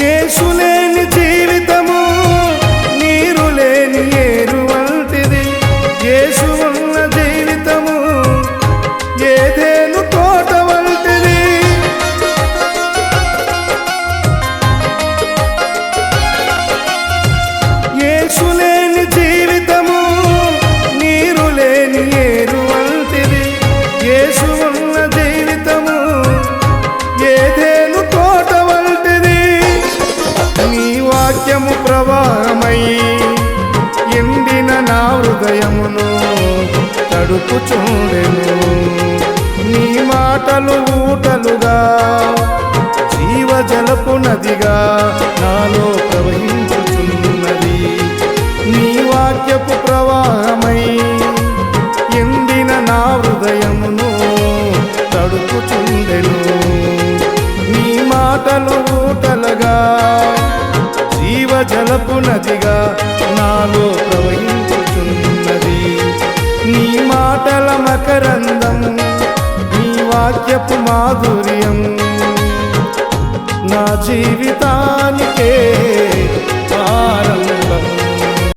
结束 హృదయమును తడుపు చూడెను. నీ మాటలు ఊటలుగా జీవజలపు నదిగా నాలో ప్రవహించుచున్నది. నీ వాక్యపు ప్రవాహమై ఎండిన నా హృదయమును తడుపుచుండెను నీ మాటలు ఊటలుగా జీవజలపు నదిగా మకరందం నీ వాక్యపు మాధుర్యం నా జీవితానికే.